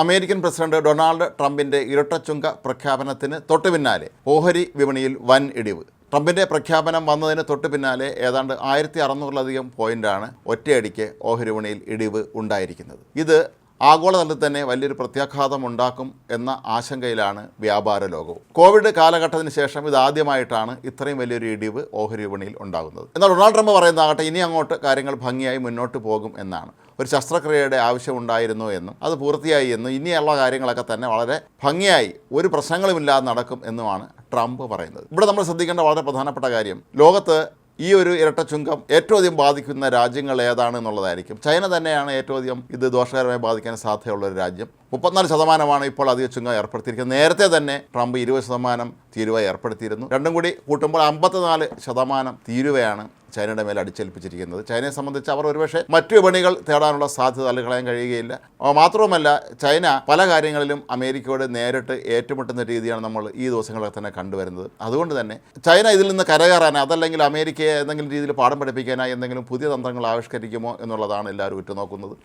American president Donald ട്രംപിന്റെ ഇരട്ടച്ചുങ്ക പ്രഖ്യാപനത്തിന് തൊട്ടു പിന്നാലെ ഓഹരി വിപണിയിൽ വൻ ഇടിവ്. ട്രംപിന്റെ പ്രഖ്യാപനം വന്നതിന് തൊട്ടു പിന്നാലെ ഏതാണ്ട് ആയിരത്തി അറുന്നൂറിലധികം പോയിന്റാണ് ഒറ്റയടിക്ക് ഓഹരി വിപണിയിൽ ഇടിവ് ഉണ്ടായിരിക്കുന്നത്. ഇത് ആഗോളതലത്തിൽ തന്നെ വലിയൊരു പ്രത്യാഘാതം ഉണ്ടാക്കും എന്ന ആശങ്കയിലാണ് വ്യാപാര ലോകവും. കോവിഡ് കാലഘട്ടത്തിന് ശേഷം ഇത് ആദ്യമായിട്ടാണ് ഇത്രയും വലിയൊരു ഇടിവ് ഓഹരി വിപണിയിൽ ഉണ്ടാകുന്നത്. എന്നാൽ ഡൊണാൾഡ് ട്രംപ് പറയുന്നതാകട്ടെ ഇനി അങ്ങോട്ട് കാര്യങ്ങൾ ഭംഗിയായി മുന്നോട്ട് പോകും എന്നാണ്. ഒരു ശസ്ത്രക്രിയയുടെ ആവശ്യമുണ്ടായിരുന്നു എന്നും അത് പൂർത്തിയായി എന്നും ഇനിയുള്ള കാര്യങ്ങളൊക്കെ തന്നെ വളരെ ഭംഗിയായി ഒരു പ്രശ്നങ്ങളുമില്ലാതെ നടക്കും എന്നുമാണ് ട്രംപ് പറയുന്നത്. ഇവിടെ നമ്മൾ ശ്രദ്ധിക്കേണ്ട വളരെ പ്രധാനപ്പെട്ട കാര്യം ലോകത്ത് ഈ ഒരു ഇരട്ട ചുങ്കം ഏറ്റവും അധികം ബാധിക്കുന്ന രാജ്യങ്ങൾ ഏതാണ് എന്നുള്ളതായിരിക്കും. ചൈന തന്നെയാണ് ഏറ്റവും അധികം ഇത് ദോഷകരമായി ബാധിക്കാൻ സാധ്യതയുള്ള ഒരു രാജ്യം. മുപ്പത്തിനാല് ശതമാനമാണ് ഇപ്പോൾ അധിക ചുങ്കം ഏർപ്പെടുത്തിയിരിക്കുന്നത്. നേരത്തെ തന്നെ ട്രംപ് ഇരുപത് ശതമാനം തീരുവ ഏർപ്പെടുത്തിയിരുന്നു. രണ്ടും കൂടി കൂട്ടുമ്പോൾ അമ്പത്തിനാല് ശതമാനം തീരുവയാണ് ചൈനയുടെ മേൽ അടിച്ചേൽപ്പിച്ചിരിക്കുന്നത്. ചൈനയെ സംബന്ധിച്ച് അവർ ഒരുപക്ഷെ മറ്റു വിപണികൾ തേടാനുള്ള സാധ്യത തള്ളിക്കളയാൻ കഴിയുകയില്ല. മാത്രവുമല്ല ചൈന പല കാര്യങ്ങളിലും അമേരിക്കയോട് നേരിട്ട് ഏറ്റുമുട്ടുന്ന രീതിയാണ് നമ്മൾ ഈ ദിവസങ്ങളൊക്കെ തന്നെ കണ്ടുവരുന്നത്. അതുകൊണ്ട് തന്നെ ചൈന ഇതിൽ നിന്ന് കരകയറാൻ അതല്ലെങ്കിൽ അമേരിക്കയെ എന്തെങ്കിലും രീതിയിൽ പാഠം പഠിപ്പിക്കാനായി എന്തെങ്കിലും പുതിയ തന്ത്രങ്ങൾ ആവിഷ്കരിക്കുമോ എന്നുള്ളതാണ് എല്ലാവരും ഉറ്റുനോക്കുന്നത്.